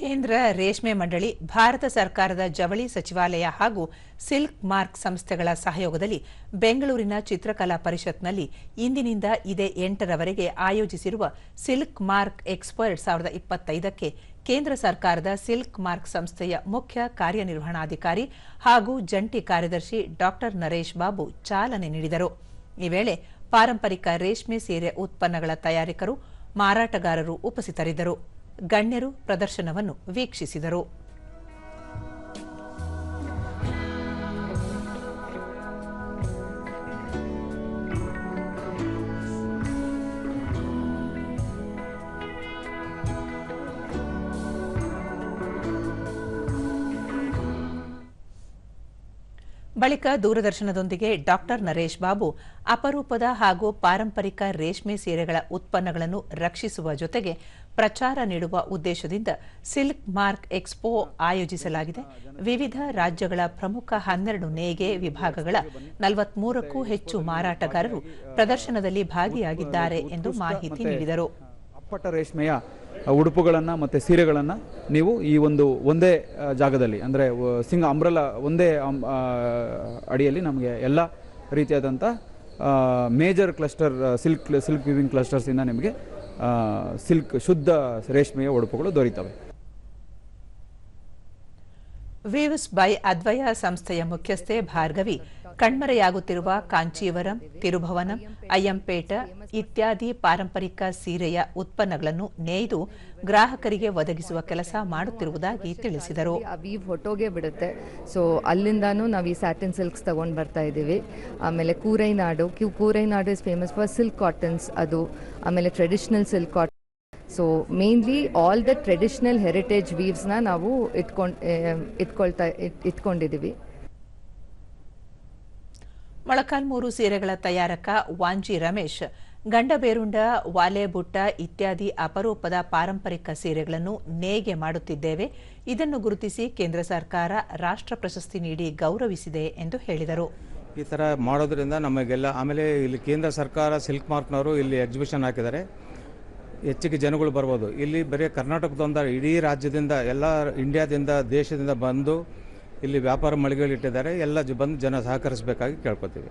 ಕೇಂದ್ರ ರೇಷ್ಮೆ ಮಂಡಳಿ, ಭಾರತ ಸರ್ಕಾರದ ಜವಳಿ ಸಚಿವಾಲಯ ಹಾಗೂ ಸಿಲ್ಕ್ ಮಾರ್ಕ್ ಸಂಸ್ಥೆಗಳ ಸಹಯೋಗದಲ್ಲಿ ಬೆಂಗಳೂರಿನ ಚಿತ್ರಕಲಾ ಪರಿಷತ್ನಲ್ಲಿ ಇಂದಿನಿಂದ ಇದೇ ಎಂಟರವರೆಗೆ ಆಯೋಜಿಸಿರುವ ಸಿಲ್ಕ್ ಮಾರ್ಕ್ ಎಕ್ಸ್ಪೋ ಎರಡ್ ಸಾವಿರದ ಇಪ್ಪತ್ತೈದಕ್ಕೆ ಕೇಂದ್ರ ಸರ್ಕಾರದ ಸಿಲ್ಕ್ ಮಾರ್ಕ್ ಸಂಸ್ಥೆಯ ಮುಖ್ಯ ಕಾರ್ಯನಿರ್ವಹಣಾಧಿಕಾರಿ ಹಾಗೂ ಜಂಟಿ ಕಾರ್ಯದರ್ಶಿ ಡಾಕ್ಟರ್ ನರೇಶ್ ಬಾಬು ಚಾಲನೆ ನೀಡಿದರು. ಈ ವೇಳೆ ಪಾರಂಪರಿಕ ರೇಷ್ಮೆ ಸೀರೆ ಉತ್ಪನ್ನಗಳ ತಯಾರಿಕರು ಮಾರಾಟಗಾರರು ಉಪಸ್ಥಿತರಿದ್ದರು. ಗಣ್ಯರು ಪ್ರದರ್ಶನವನ್ನು ವೀಕ್ಷಿಸಿದರು. ಬಳಿಕ ದೂರದರ್ಶನದೊಂದಿಗೆ ಡಾಕ್ಟರ್ ನರೇಶ್ ಬಾಬು ಅಪರೂಪದ ಹಾಗೂ ಪಾರಂಪರಿಕ ರೇಷ್ಮೆ ಸೀರೆಗಳ ಉತ್ಪನ್ನಗಳನ್ನು ರಕ್ಷಿಸುವ ಜೊತೆಗೆ ಪ್ರಚಾರ ನೀಡುವ ಉದ್ದೇಶದಿಂದ ಸಿಲ್ಕ್ ಮಾರ್ಕ್ ಎಕ್ಸ್ಪೋ ಆಯೋಜಿಸಲಾಗಿದೆ. ವಿವಿಧ ರಾಜ್ಯಗಳ ಪ್ರಮುಖ ಹನ್ನೆರಡು ನೇಯ್ಗೆ ವಿಭಾಗಗಳ ನಲವತ್ಮೂರಕ್ಕೂ ಹೆಚ್ಚು ಮಾರಾಟಗಾರರು ಪ್ರದರ್ಶನದಲ್ಲಿ ಭಾಗಿಯಾಗಿದ್ದಾರೆ ಎಂದು ಮಾಹಿತಿ ನೀಡಿದರು. ಅಪ್ಪಟ ರೇಷ್ಮೆಯ ಉಡುಪುಗಳನ್ನು ಮತ್ತು ಸೀರೆಗಳನ್ನು ನೀವು ಈ ಒಂದು ಒಂದೇ ಜಾಗದಲ್ಲಿ, ಅಂದರೆ ಸಿಂಗ ಅಂಬ್ರಲ ಒಂದೇ ಅಡಿಯಲ್ಲಿ ನಮಗೆ ಎಲ್ಲ ರೀತಿಯಾದಂಥ major cluster silk silk weaving ಕ್ಲಸ್ಟರ್ಸಿಂದ ನಿಮಗೆ ಸಿಲ್ಕ್ ಶುದ್ಧ ರೇಷ್ಮೆಯ ಉಡುಪುಗಳು ದೊರೆಯುತ್ತವೆ ವೀವ್ಸ್ ಬೈ ಅದ್ವಯ ಸಂಸ್ಥೆಯ ಮುಖ್ಯಸ್ಥೆ ಭಾರ್ಗವಿ, ಕಣ್ಮರೆಯಾಗುತ್ತಿರುವ ಕಾಂಚೀವರಂ, ತಿರುಭವನಂ, ಅಯ್ಯಂಪೇಟ ಇತ್ಯಾದಿ ಪಾರಂಪರಿಕ ಸೀರೆಯ ಉತ್ಪನ್ನಗಳನ್ನು ನೇಯ್ದು ಗ್ರಾಹಕರಿಗೆ ಒದಗಿಸುವ ಕೆಲಸ ಮಾಡುತ್ತಿರುವುದಾಗಿ ತಿಳಿಸಿದರು. ಹೊಟ್ಟೋಗೆ ಬಿಡುತ್ತೆ. ಸೊ ಅಲ್ಲಿಂದಾನು ನಾವು ಈ ಸ್ಯಾಟಿನ್ ಸಿಲ್ಕ್ಸ್ ತಗೊಂಡು ಬರ್ತಾ ಇದ್ದೀವಿ. ಆಮೇಲೆ Koorainadu Koorainadu is famous for silk cottons ಅದು ಆಮೇಲೆ traditional silk cotton so mainly all the traditional heritage ವೀವ್ಸ್ನ ನಾವು ಇಟ್ಕೊಂಡು ಇಟ್ಕೊಳ್ತಾ ಇಟ್ಕೊಂಡಿದೀವಿ. ಇಟ್ಕೊಂಡಿದ್ದೀವಿ ಮೊಳಕಾಲ್ಮೂರು ಸೀರೆಗಳ ತಯಾರಕ ವಾಂಜಿ ರಮೇಶ್ ಗಂಡಬೇರುಂಡ ವಾಲೆಬುಟ್ಟ ಇತ್ಯಾದಿ ಅಪರೂಪದ ಪಾರಂಪರಿಕ ಸೀರೆಗಳನ್ನು ನೇಯ್ಗೆ ಮಾಡುತ್ತಿದ್ದೇವೆ. ಇದನ್ನು ಗುರುತಿಸಿ ಕೇಂದ್ರ ಸರ್ಕಾರ ರಾಷ್ಟ್ರ ಪ್ರಶಸ್ತಿ ನೀಡಿ ಗೌರವಿಸಿದೆ ಎಂದು ಹೇಳಿದರು. ಈ ಥರ ಮಾಡೋದ್ರಿಂದ ನಮಗೆಲ್ಲ ಆಮೇಲೆ ಇಲ್ಲಿ ಕೇಂದ್ರ ಸರ್ಕಾರ ಸಿಲ್ಕ್ ಮಾರ್ಕ್ನವರು ಇಲ್ಲಿ ಎಕ್ಸಿಬಿಷನ್ ಹಾಕಿದ್ದಾರೆ. ಹೆಚ್ಚಿಗೆ ಜನಗಳು ಬರ್ಬೋದು. ಇಲ್ಲಿ ಬರೀ ಕರ್ನಾಟಕದೊಂದ ಇಡೀ ರಾಜ್ಯದಿಂದ, ಎಲ್ಲ ಇಂಡಿಯಾದಿಂದ, ದೇಶದಿಂದ ಬಂದು ಇಲ್ಲಿ ವ್ಯಾಪಾರ ಮಳಿಗೆಗಳಿಟ್ಟಿದ್ದಾರೆ. ಎಲ್ಲ ಬಂದು ಜನ ಸಹಕರಿಸಬೇಕಾಗಿ ಕೇಳ್ಕೊತೀವಿ.